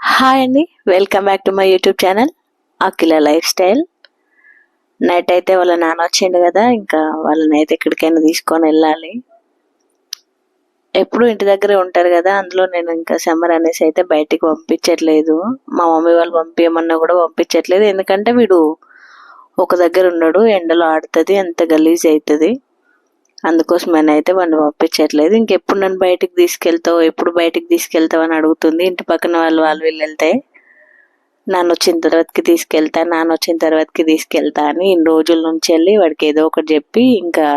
Hi అండి welcome back to my YouTube channel Akhila lifestyle night అయితే వాళ్ళ నాన్న వచ్చిండు కదా ఇంకా వాళ్ళని అయితే ఎక్కడికైనా తీసుకొని వెళ్ళాలి. ఎప్పుడు ఇంటి దగ్గరే ఉంటారు కదా అందులో నేను ఇంకా సమ్మర్ అనేసి అయితే బయటికి పంపించట్లేదు. మా మమ్మీ వాళ్ళు పంపించమన్నా కూడా పంపించట్లేదు. ఎందుకంటే వీడు ఒక దగ్గర ఉన్నాడు ఎండలో ఆడుతుంది ఎంత గలీజ్ అవుతుంది అందుకోసం అయితే వాడిని పంపించట్లేదు. ఇంకెప్పుడు నన్ను బయటికి తీసుకెళ్తావు? ఎప్పుడు బయటికి తీసుకెళ్తావు అని అడుగుతుంది. ఇంటి పక్కన వాళ్ళు వాళ్ళు వీళ్ళు వెళ్తే నాన్న వచ్చిన తర్వాతకి తీసుకెళ్తా నాన్న వచ్చిన తర్వాతకి తీసుకెళ్తా అని ఇన్ని రోజుల నుంచి వెళ్ళి వాడికి ఏదో ఒకటి చెప్పి ఇంకా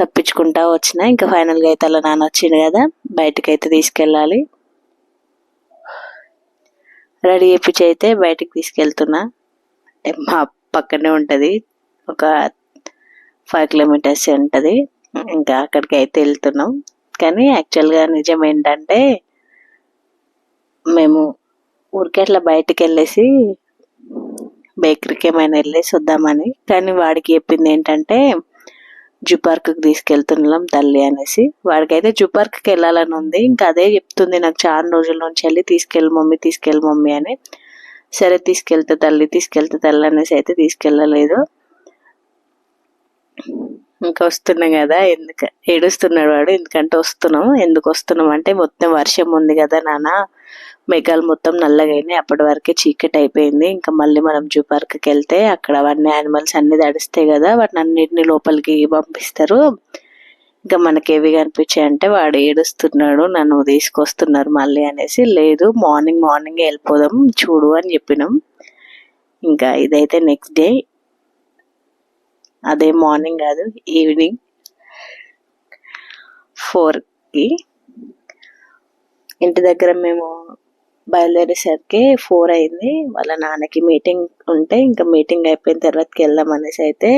తప్పించుకుంటా వచ్చిన. ఇంకా ఫైనల్గా అయితే అలా నాన్న వచ్చిండు కదా బయటకి అయితే తీసుకెళ్ళాలి. రెడీ చేపించి అయితే బయటికి తీసుకెళ్తున్నా. అంటే మా పక్కనే ఉంటుంది. ఒక ఫైవ్ కిలోమీటర్స్ ఉంటుంది. ఇంకా అక్కడికి అయితే వెళ్తున్నాం. కానీ యాక్చువల్గా నిజం ఏంటంటే మేము ఊరికే అట్లా బయటికి వెళ్ళేసి బేకరీకి ఏమైనా వెళ్ళేసి వద్దామని కానీ వాడికి చెప్పింది ఏంటంటే జూ పార్క్కి తీసుకెళ్తున్నాం తల్లి అనేసి. వాడికైతే జూ పార్క్కి వెళ్ళాలని ఉంది. ఇంకా అదే చెప్తుంది నాకు చాలా రోజుల నుంచి వెళ్ళి తీసుకెళ్ళి మమ్మీ తీసుకెళ్ళి మమ్మీ అని. సరే తీసుకెళ్తే తల్లి తీసుకెళ్తే తల్లి అనేసి అయితే తీసుకెళ్ళలేదు. ఇంకా వస్తున్నాం కదా ఎందుకు ఏడుస్తున్నాడు వాడు ఎందుకంటే వస్తున్నాం ఎందుకు వస్తున్నాం అంటే మొత్తం వర్షం ఉంది కదా నాన్న. మేఘాలు మొత్తం నల్లగా అప్పటి వరకే చీకటి అయిపోయింది. ఇంకా మళ్ళీ మనం జూ పార్క్కి వెళ్తే అక్కడ అవన్నీ యానిమల్స్ అన్ని తడిస్తాయి కదా వాటిని అన్నిటిని లోపలికి పంపిస్తారు. ఇంకా మనకి ఏవి కనిపించాయి అంటే వాడు ఏడుస్తున్నాడు నన్ను తీసుకొస్తున్నారు మళ్ళీ అనేసి. లేదు మార్నింగ్ మార్నింగ్ వెళ్ళిపోదాం చూడు అని చెప్పినాం. ఇంకా ఇదైతే నెక్స్ట్ డే. అదే మార్నింగ్ కాదు ఈవినింగ్ ఫోర్కి ఇంటి దగ్గర మేము బయలుదేరేసరికి ఫోర్ అయింది. వాళ్ళ నాన్నకి మీటింగ్ ఉంటే ఇంకా మీటింగ్ అయిపోయిన తర్వాతకి వెళ్దాం అనేసి అయితే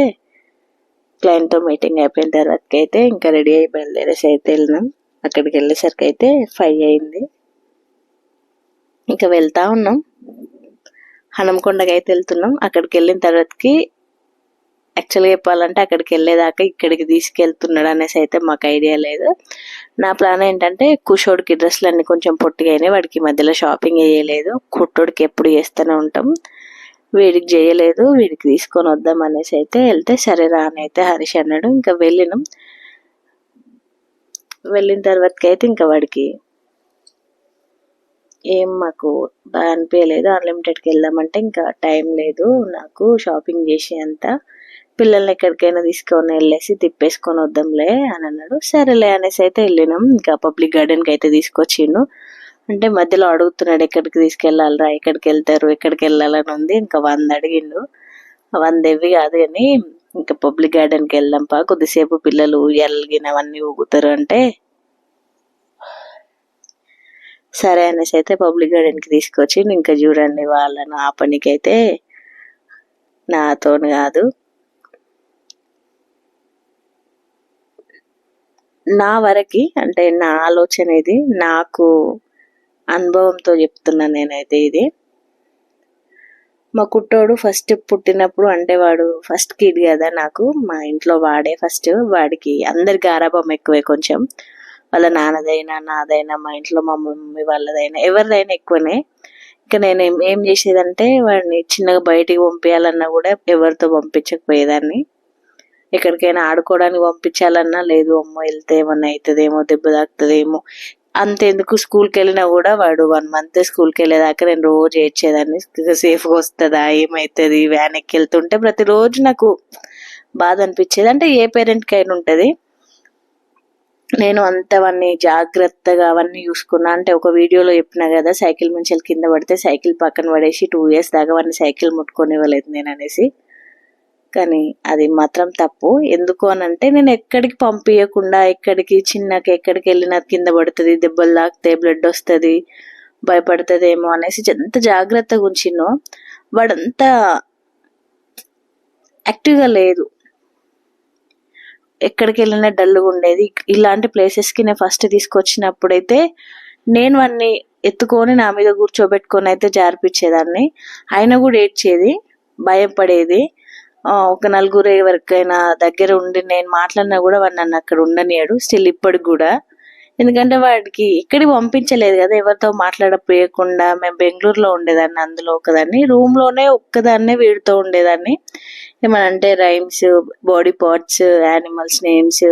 క్లయింట్తో మీటింగ్ అయిపోయిన తర్వాతకి అయితే ఇంకా రెడీ అయ్యి బయలుదేరేసి అయితే వెళ్ళినాం. అక్కడికి వెళ్ళేసరికి అయితే ఫైవ్ అయింది. ఇంకా వెళ్తా ఉన్నాం. హనంకొండకి అయితే వెళ్తున్నాం. అక్కడికి వెళ్ళిన తర్వాతకి యాక్చువల్గా చెప్పాలంటే అక్కడికి వెళ్ళేదాకా ఇక్కడికి తీసుకెళ్తున్నాడు అనేసి అయితే మాకు ఐడియా లేదు. నా ప్లాన్ ఏంటంటే కుషోడికి డ్రెస్సులు అన్నీ కొంచెం పొట్టిగా అయినాయి. వాడికి మధ్యలో షాపింగ్ చేయలేదు. కుట్టోడికి ఎప్పుడు చేస్తూనే ఉంటాం. వీడికి చేయలేదు. వీడికి తీసుకొని వద్దాం అనేసి అయితే వెళ్తే సరే రా అని అయితే హరీష్ అన్నాడు. ఇంకా వెళ్ళినాం. వెళ్ళిన తర్వాతకి అయితే ఇంకా వాడికి ఏం మాకు బాగా అనిపించలేదు అన్లిమిటెడ్కి వెళ్దామంటే ఇంకా టైం లేదు. నాకు షాపింగ్ చేసి అంత పిల్లల్ని ఎక్కడికైనా తీసుకొని వెళ్ళేసి తిప్పేసుకొని వద్దాంలే అని అన్నాడు. సరేలే అనేసి అయితే వెళ్ళినాం. ఇంకా పబ్లిక్ గార్డెన్కి అయితే తీసుకొచ్చిండు. అంటే మధ్యలో అడుగుతున్నాడు ఎక్కడికి తీసుకెళ్ళాలరా? ఎక్కడికి వెళ్తారు? ఎక్కడికి వెళ్ళాలని ఉంది. ఇంకా వంద అడిగిండు. వంద ఇవి కాదు కానీ ఇంకా పబ్లిక్ గార్డెన్కి వెళ్దాంపా కొద్దిసేపు పిల్లలు ఎల్గినవన్నీ ఊగుతారు అంటే సరే అనేసి అయితే పబ్లిక్ గార్డెన్కి తీసుకొచ్చి ఇంకా చూడండి వాళ్ళను ఆ పనికైతే నాతో కాదు. నా వరకి అంటే నా ఆలోచన ఇది నాకు అనుభవంతో చెప్తున్నా నేనైతే ఇది. మా కుట్టోడు ఫస్ట్ పుట్టినప్పుడు అంటే వాడు ఫస్ట్ కిడ్ కదా నాకు మా ఇంట్లో వాడే ఫస్ట్. వాడికి అందరికి ఆరాభం ఎక్కువే కొంచెం. వాళ్ళ నాన్నదైనా నాదైనా మా ఇంట్లో మా మమ్మీ వాళ్ళదైనా ఎవరిదైనా ఎక్కువనే. ఇంకా నేను ఏం ఏం చేసేదంటే వాడిని చిన్నగా బయటికి పంపించాలన్నా కూడా ఎవరితో పంపించకపోయేదాన్ని. ఎక్కడికైనా ఆడుకోవడానికి పంపించాలన్నా లేదు అమ్మ వెళ్తే ఏమన్నా అవుతుందేమో దెబ్బ తాకుతుందేమో. అంతెందుకు స్కూల్కి వెళ్ళినా కూడా వాడు వన్ మంత్ స్కూల్కి వెళ్ళేదాకా నేను రోజు ఏడ్చేదాన్ని. సేఫ్గా వస్తుందా ఏమవుతుంది వ్యాన్ ఎక్కి వెళ్తుంటే ప్రతిరోజు నాకు బాధ అనిపించేది. అంటే ఏ పేరెంట్కి అయినా ఉంటుంది. నేను అంతవన్నీ జాగ్రత్తగా అవన్నీ చూసుకున్నా. అంటే ఒక వీడియోలో చెప్పిన కదా సైకిల్ నుంచి కింద పడితే సైకిల్ పక్కన పడేసి టూ ఇయర్స్ దాకా వాడిని సైకిల్ ముట్టుకొని ఇవ్వలేదు నేను అనేసి. కానీ అది మాత్రం తప్పు. ఎందుకు అని అంటే నేను ఎక్కడికి పంపించకుండా ఎక్కడికి చిన్నకి ఎక్కడికి వెళ్ళినా కింద పడుతుంది దెబ్బలు తాకితే బ్లడ్ వస్తుంది భయపడుతుందేమో అనేసి ఎంత జాగ్రత్తగా ఉంచినో వాడంతా యాక్టివ్గా లేదు. ఎక్కడికి వెళ్ళినా డల్గా ఉండేది. ఇలాంటి ప్లేసెస్కి నేను ఫస్ట్ తీసుకొచ్చినప్పుడైతే నేను వాడిని ఎత్తుకొని నా మీద కూర్చోబెట్టుకొని అయితే జారిపించేదాన్ని. ఆయన కూడా ఏడ్చేది భయపడేది. ఒక నలుగురు ఎవరికైనా దగ్గర ఉండి నేను మాట్లాడినా కూడా వాడు నన్ను అక్కడ ఉండనియాడు. స్టిల్ ఇప్పటికి కూడా. ఎందుకంటే వాడికి ఎక్కడికి పంపించలేదు కదా ఎవరితో మాట్లాడపోయకుండా. మేము బెంగళూరులో ఉండేదాన్ని అందులో ఒకదాన్ని. రూమ్లోనే ఒక్కదాన్నే వీడితో ఉండేదాన్ని. ఏమన్నా అంటే rhymes body parts animals names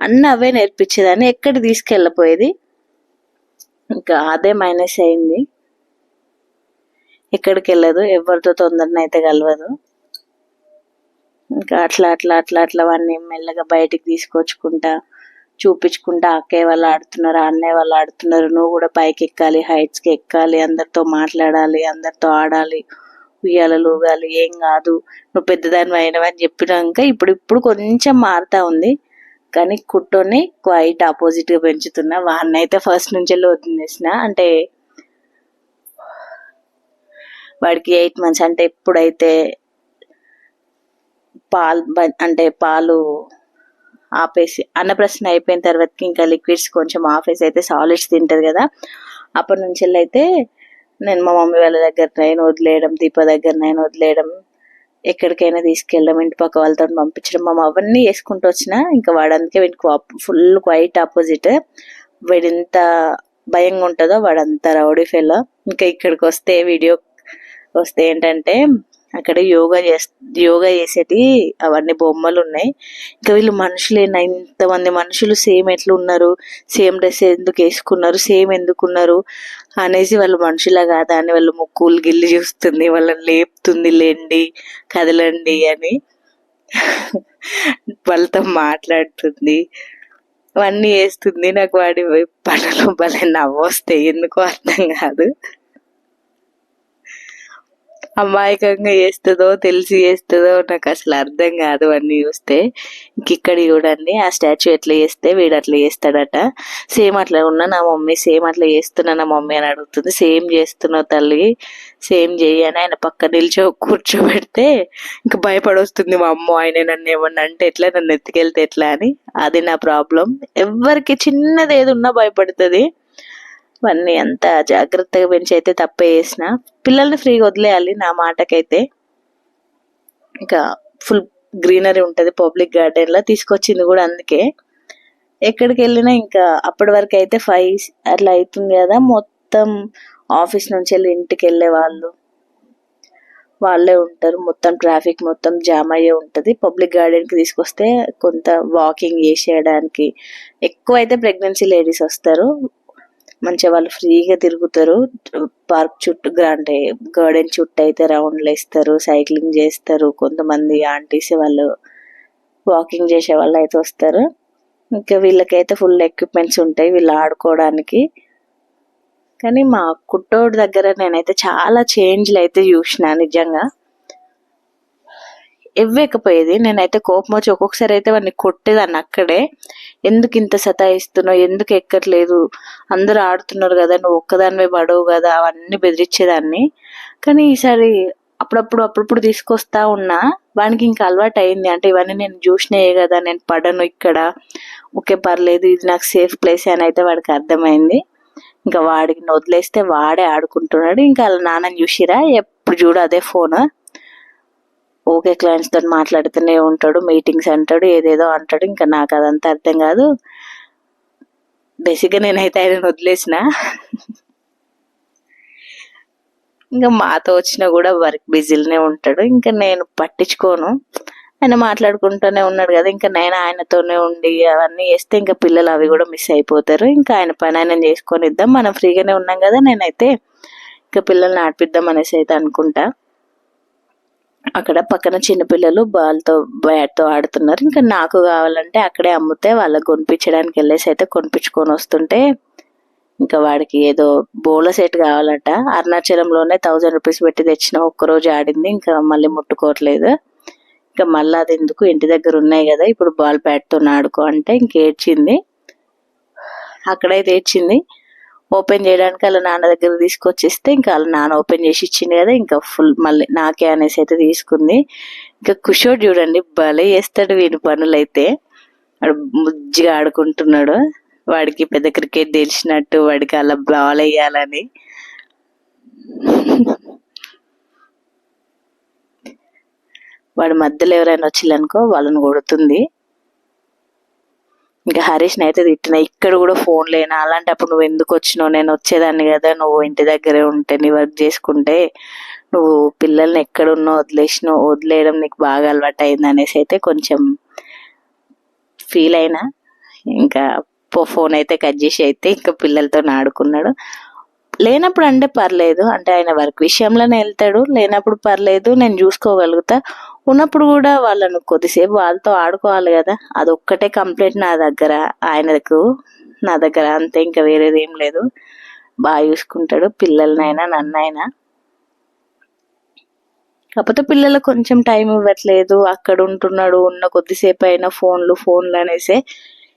అన్నీ అవే నేర్పించేదాన్ని. ఎక్కడ తీసుకెళ్ళపోయేది? ఇంకా అదే మైనస్ అయింది. ఎక్కడికి వెళ్ళదు ఎవరితో తొందరనైతే అయితే కలవదు. ఇంకా అట్లా అట్లా అట్లా అట్లా వాడిని మెల్లగా బయటికి తీసుకొచ్చుకుంటా చూపించుకుంటా అక్కయ్య వాళ్ళు ఆడుతున్నారు అన్నయ్య వాళ్ళు ఆడుతున్నారు నువ్వు కూడా పైకి ఎక్కాలి హైట్స్కి ఎక్కాలి అందరితో మాట్లాడాలి అందరితో ఆడాలి ఉయ్యాలలు ఊగాలి ఏం కాదు నువ్వు పెద్దదాని అయినవని చెప్పినాక ఇప్పుడు ఇప్పుడు కొంచెం మారుతా ఉంది కానీ కుట్టోని క్వైట్ ఆపోజిట్గా పెంచుతున్నా. వాడిని అయితే ఫస్ట్ నుంచి వదిలేసిన అంటే వాడికి ఎయిట్ మంత్స్ అంటే ఎప్పుడైతే పాలు అంటే పాలు ఆపేసి అన్నప్రశ్న అయిపోయిన తర్వాతకి ఇంకా లిక్విడ్స్ కొంచెం ఆపేసి అయితే సాలిడ్స్ తింటుంది కదా. అప్పటి నుంచి అయితే నేను మా మమ్మీ వాళ్ళ దగ్గర నేను వదిలేయడం దీప దగ్గర నేను వదిలేయడం ఎక్కడికైనా తీసుకెళ్ళడం ఇంటి పక్క వాళ్ళతో పంపించడం మా అవన్నీ వేసుకుంటూ వచ్చిన ఇంకా వాడు అందుకే వీడికి ఫుల్ క్వైట్ ఆపోజిట్. వీడింత భయంగా ఉంటుందో వాడంతా రౌడీ ఫెలో. ఇంకా ఇక్కడికి వస్తే వీడియో వస్తే ఏంటంటే అక్కడ యోగా చేస్ యోగా చేసేటి అవన్నీ బొమ్మలు ఉన్నాయి ఇంకా వీళ్ళు మనుషులేనా ఇంతమంది మనుషులు సేమ్ ఎట్లా ఉన్నారు సేమ్ డ్రెస్ ఎందుకు వేసుకున్నారు? సేమ్ ఎందుకు ఉన్నారు అనేసి వాళ్ళు మనుషులా కాదా అని వాళ్ళు ముక్కులు గిల్లి చూస్తుంది వాళ్ళని లేపుతుంది లేండి కదలండి అని. వాళ్ళతో మాట్లాడుతుంది. అవన్నీ వేస్తుంది నాకు వాడి పనులు భలే నవ్వొస్తాయి ఎందుకో అర్థం కాదు. అమాయకంగా చేస్తుందో తెలిసి చేస్తుందో నాకు అసలు అర్థం కాదు అన్ని చూస్తే. ఇంక ఇక్కడ చూడండి ఆ స్టాచ్యూ ఎట్లా చేస్తే వీడు అట్లా చేస్తాడట. సేమ్ అట్లా ఉన్నా నా మమ్మీ సేమ్ అట్లా చేస్తున్నా నా మమ్మీ అని అడుగుతుంది. సేమ్ చేస్తున్నావు తల్లి సేమ్ చెయ్యి అని ఆయన పక్క నిల్చో కూర్చోబెడితే ఇంక భయపడొస్తుంది మా అమ్మ. ఆయన నన్ను ఏమన్నా అంటే ఎట్లా? నన్ను ఎత్తుకెళ్తే ఎట్లా అని. అది నా ప్రాబ్లం. ఎవరికి చిన్నది ఏది ఉన్నా భయపడుతుంది. ఇవన్నీ అంత జాగ్రత్తగా పెంచి అయితే తప్పే చేసిన. పిల్లల్ని ఫ్రీగా వదిలేయాలి నా మాటకైతే. ఇంకా ఫుల్ గ్రీనరీ ఉంటుంది పబ్లిక్ గార్డెన్లో తీసుకొచ్చింది కూడా అందుకే. ఎక్కడికి వెళ్ళినా ఇంకా అప్పటి వరకు అయితే ఫైవ్ అట్లా అవుతుంది కదా మొత్తం ఆఫీస్ నుంచి వెళ్ళి ఇంటికి వెళ్ళే. వాళ్ళు వాళ్ళే ఉంటారు మొత్తం ట్రాఫిక్ మొత్తం జామ్ అయ్యే ఉంటుంది. పబ్లిక్ గార్డెన్కి తీసుకొస్తే కొంత వాకింగ్ చేసేయడానికి ఎక్కువ అయితే ప్రెగ్నెన్సీ లేడీస్ వస్తారు. మంచిగా వాళ్ళు ఫ్రీగా తిరుగుతారు. పార్క్ చుట్టూ అంటే గార్డెన్ చుట్టూ అయితే రౌండ్లు వేస్తారు సైక్లింగ్ చేస్తారు. కొంతమంది ఆంటీస్ వాళ్ళు వాకింగ్ చేసే వాళ్ళు అయితే వస్తారు. ఇంకా వీళ్ళకైతే ఫుల్ ఎక్విప్మెంట్స్ ఉంటాయి వీళ్ళు ఆడుకోవడానికి. కానీ మా కుట్టోడి దగ్గర నేనైతే చాలా చేంజ్లు అయితే చూసిన నిజంగా. ఇవ్వకపోయేది. నేనైతే కోపం వచ్చి ఒక్కొక్కసారి అయితే వాడిని కొట్టేదాన్ని అక్కడే. ఎందుకు ఇంత సతాయిస్తున్నావు? ఎందుకు ఎక్కట్లేదు? అందరూ ఆడుతున్నారు కదా నువ్వు ఒక్కదానివే పడవు కదా అవన్నీ బెదిరించేదాన్ని. కానీ ఈసారి అప్పుడప్పుడు అప్పుడప్పుడు తీసుకొస్తా ఉన్నా వానికి ఇంకా అలవాటు అయింది అంటే ఇవన్నీ నేను చూసినాయే కదా నేను పడను ఇక్కడ. ఓకే పర్లేదు ఇది నాకు సేఫ్ ప్లేస్ అని అయితే వాడికి అర్థమైంది. ఇంకా వాడికి వదిలేస్తే వాడే ఆడుకుంటున్నాడు. ఇంకా వాళ్ళ నాన్నని చూసిరా? ఎప్పుడు చూడు అదే ఫోన్ ఓకే క్లయింట్స్ తోటి మాట్లాడుతూనే ఉంటాడు మీటింగ్స్ అంటాడు ఏదేదో అంటాడు. ఇంకా నాకు అదంతా అర్థం కాదు. బేసిక్గా నేనైతే ఆయన వదిలేసిన. ఇంకా మాతో వచ్చినా కూడా వర్క్ బిజీలోనే ఉంటాడు. ఇంకా నేను పట్టించుకోను. ఆయన మాట్లాడుకుంటూనే ఉన్నాడు కదా ఇంకా నేను ఆయనతోనే ఉండి అవన్నీ చేస్తే ఇంకా పిల్లలు అవి కూడా మిస్ అయిపోతారు. ఇంకా ఆయన పని ఆయన చేసుకొని ఇద్దాం. మనం ఫ్రీగానే ఉన్నాం కదా నేనైతే ఇంకా పిల్లల్ని ఆడిపిద్దాం అనేసి అయితే అనుకుంటా. అక్కడ పక్కన చిన్నపిల్లలు బాల్తో బ్యాట్తో ఆడుతున్నారు. ఇంకా నాకు కావాలంటే అక్కడే అమ్ముతే వాళ్ళకి కొనిపించడానికి వెళ్ళేసి అయితే కొనిపించుకొని వస్తుంటే ఇంకా వాడికి ఏదో బోల సెట్ కావాలట. అరుణాచలంలోనే థౌజండ్ రూపీస్ పెట్టి తెచ్చిన ఒక్కరోజు ఆడింది. ఇంకా మళ్ళీ ముట్టుకోవట్లేదు. ఇంకా మళ్ళీ అది ఎందుకు? ఇంటి దగ్గర ఉన్నాయి కదా. ఇప్పుడు బాల్ బ్యాట్తో ఆడుకో అంటే ఇంక ఏడ్చింది అక్కడైతే ఏడ్చింది. ఓపెన్ చేయడానికి వాళ్ళ నాన్న దగ్గర తీసుకొచ్చిస్తే ఇంకా వాళ్ళ నాన్న ఓపెన్ చేసి ఇచ్చింది కదా ఇంకా ఫుల్ మళ్ళీ నాకే అనేసి అయితే తీసుకుంది. ఇంకా కుషోడ్ చూడండి భలే చేస్తాడు వీని పనులైతే. వాడు ముజ్జిగా ఆడుకుంటున్నాడు. వాడికి పెద్ద క్రికెట్ తెలిసినట్టు వాడికి అలా బాల్ వేయాలని. వాడి మధ్యలో ఎవరైనా వచ్చిల్లనుకో వాళ్ళని కొడుతుంది. ఇంకా హరీష్ని అయితే తిట్టిన. ఇక్కడ కూడా ఫోన్ లేనా? అలాంటప్పుడు నువ్వు ఎందుకు వచ్చినావు? నేను వచ్చేదాన్ని కదా. నువ్వు ఇంటి దగ్గరే ఉంటే నీ వర్క్ చేసుకుంటే. నువ్వు పిల్లల్ని ఎక్కడున్నో వదిలేసినావు? వదిలేయడం నీకు బాగా అలవాటు అయింది అనేసి అయితే కొంచెం ఫీల్ అయినా. ఇంకా ఫోన్ అయితే కట్ చేసి అయితే ఇంకా పిల్లలతో ఆడుకున్నాడు. లేనప్పుడు అంటే పర్లేదు. అంటే ఆయన వర్క్ విషయంలోనే వెళ్తాడు. లేనప్పుడు పర్లేదు. నేను చూసుకోగలుగుతా. ఉన్నప్పుడు కూడా వాళ్ళను కొద్దిసేపు వాళ్ళతో ఆడుకోవాలి కదా. అది ఒక్కటే కంప్లైంట్ నా దగ్గర. ఆయనకు నా దగ్గర అంతే ఇంకా వేరేది ఏం లేదు. బాగా చూసుకుంటాడు పిల్లలనైనా నన్నైనా. కాకపోతే పిల్లలకు కొంచెం టైం ఇవ్వట్లేదు. అక్కడ ఉంటున్నాడు ఉన్న కొద్దిసేపు అయినా ఫోన్లు ఫోన్లు అనేసి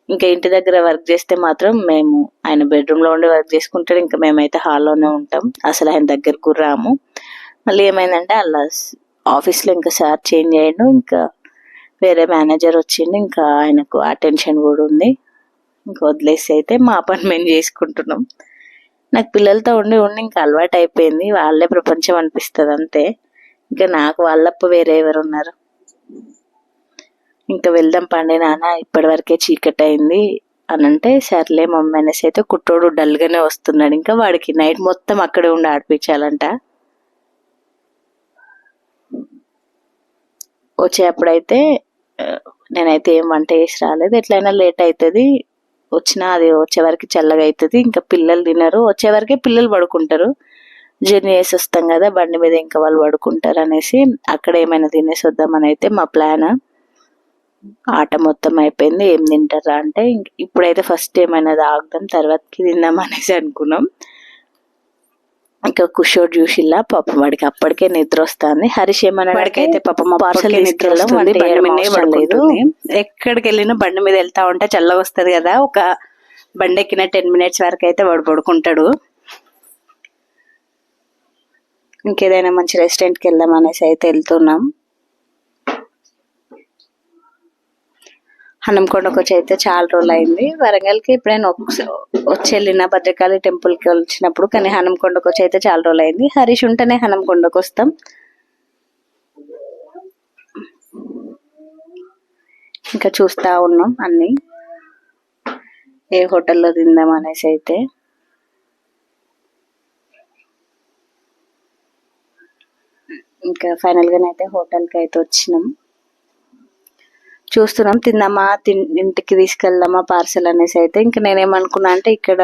ఇంకా ఇంటి దగ్గర వర్క్ చేస్తే మాత్రం మేము ఆయన బెడ్రూమ్లో ఉండి వర్క్ చేసుకుంటాడు. ఇంకా మేమైతే హాల్లోనే ఉంటాం. అసలు ఆయన దగ్గరకు రాము. మళ్ళీ ఏమైందంటే అలా ఆఫీస్లో ఇంకా సార్ చేంజ్ అయ్యాడు ఇంకా వేరే మేనేజర్ వచ్చిండు ఇంకా ఆయనకు అటెన్షన్ కూడా ఉంది. ఇంకా వదిలేసి అయితే మా పని మేము చేసుకుంటున్నాం. నాకు పిల్లలతో ఉండి ఉండి ఇంకా అలవాటు అయిపోయింది. వాళ్ళే ప్రపంచం అనిపిస్తుంది అంతే. ఇంకా నాకు వాళ్ళప్ప వేరే ఎవరు ఉన్నారు ఇంకా వెళ్దాం పండి నాన్న ఇప్పటి వరకే చీకటి అయింది అని అంటే సర్లే మమ్మీ అనేసి అయితే కుట్రోడు డల్గానే వస్తున్నాడు. ఇంకా వాడికి నైట్ మొత్తం అక్కడే ఉండి ఆడిపించాలంట. వచ్చేటప్పుడైతే నేనైతే ఏం వంట చేసి రాలేదు. ఎట్లయినా లేట్ అవుతుంది వచ్చినా అది వచ్చేవరకు చల్లగా అవుతుంది ఇంకా పిల్లలు తినరు. వచ్చేవరకే పిల్లలు పడుకుంటారు. జర్నీ చేసి వస్తాం కదా బండి మీద ఇంకా వాళ్ళు పడుకుంటారు అనేసి అక్కడ ఏమైనా తినేసి వద్దామని అయితే మా ప్లాన్. ఆట మొత్తం అయిపోయింది. ఏం తింటారా అంటే ఇంక ఇప్పుడైతే ఫస్ట్ ఏమైనా తాగుదాం తర్వాతకి తిందాం అనేసి అనుకున్నాం. ఇంకా కుషోడ్ చూసిల్లా పాపం వాడికి అప్పటికే నిద్ర వస్తుంది హరీష్ ఏమన్నా వాడికైతే పాపం పార్సల్ నిద్ర తీసుకెళ్దాం వస్తుంది, అంటే బండి ఏం మీదనే అవసరం లేదు. పడుకుంటుంది. ఎక్కడికి వెళ్ళినా బండి మీద వెళ్తా ఉంటే చల్లగా వస్తది కదా ఒక బండి ఎక్కిన టెన్ మినిట్స్ వరకు అయితే వాడు పడుకుంటాడు. ఇంకేదైనా మంచి రెస్టారెంట్కి వెళ్దాం అనేసి అయితే వెళ్తున్నాం. హనంకొండకు వచ్చి అయితే చాలా రోజులు అయింది వరంగల్కి ఎప్పుడైనా ఒకసారి వచ్చి వెళ్ళిన భద్రకాళి టెంపుల్కి వచ్చినప్పుడు కానీ హనంకొండకు వచ్చి అయితే చాలా రోజులు అయింది హరీష్ ఉంటేనే హనంకొండకు వస్తాం. ఇంకా చూస్తా ఉన్నాం అన్ని. ఏ హోటల్లో తిందాం అనేసి అయితే. ఇంకా ఫైనల్ అయితే హోటల్కి అయితే వచ్చినాం. చూస్తున్నాం తిందామా ఇంటికి తీసుకెళ్దామా పార్సల్ అనేసి అయితే ఇంకా నేనేమనుకున్నా అంటే ఇక్కడ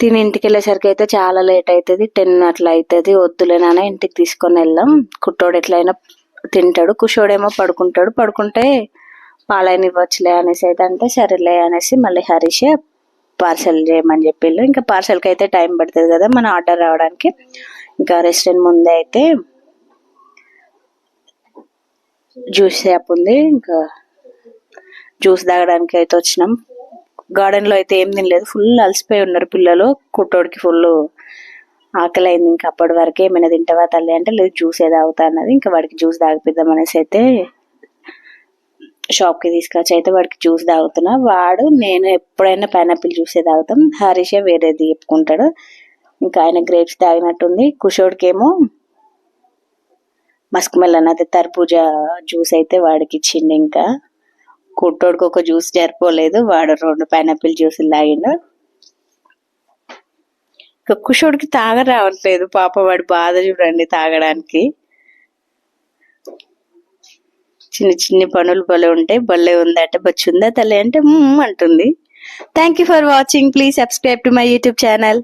తిని ఇంటికి వెళ్ళేసరికి అయితే చాలా లేట్ అవుతుంది టెన్ అట్లా అవుతుంది వద్దులేనా ఇంటికి తీసుకొని వెళ్దాం. కుట్టోడు ఎట్లయినా తింటాడు కుషోడేమో పడుకుంటాడు పడుకుంటే పాలైన ఇవ్వచ్చులే అనేసి అయితే అంటే సరేలే అనేసి మళ్ళీ హరీష్ పార్సల్ చేయమని చెప్పిళ్ళు. ఇంకా పార్సల్కి అయితే టైం పడుతుంది కదా మన ఆర్డర్ రావడానికి. ఇంకా రెస్టారెంట్ ముందే అయితే జ్యూస్ షాప్ ఉంది ఇంకా జ్యూస్ తాగడానికి అయితే వచ్చినాం. గార్డెన్లో అయితే ఏం తినలేదు ఫుల్ అలసిపోయి ఉన్నారు పిల్లలు. కుట్టోడికి ఫుల్ ఆకలి అయింది ఇంకా అప్పటి వరకే ఏమైనా తింటావా తల్లి అంటే లేదు జ్యూస్ ఏదో తాగుతా అన్నది. ఇంకా వాడికి జ్యూస్ తాగిపిద్దాం అనేసి అయితే షాప్కి తీసుకొచ్చి అయితే వాడికి జ్యూస్ తాగుతున్నా. వాడు నేను ఎప్పుడైనా పైనాపిల్ జ్యూసే తాగుతాం. హరీషే వేరేది చెప్పుకుంటాడు. ఇంకా ఆయన గ్రేప్స్ తాగినట్టుంది. కుషోడికి ఏమో మస్క్ మెలన్ అదే తర్బూజా జ్యూస్ అయితే వాడికి ఇచ్చిండు ఇంకా. కుట్టోడికి ఒక జ్యూస్ జరిపోలేదు వాడు రెండు పైనాపిల్ జ్యూసులు తాగిండు. ఇంకా కుషోడికి తాగ రావట్లేదు పాప వాడి బాధ చూడండి తాగడానికి. చిన్న చిన్ని పనులు భలే ఉంటాయి భలే ఉందట బచ్చుందా తల్లి అంటే అంటుంది. Thank you for watching please subscribe to my YouTube channel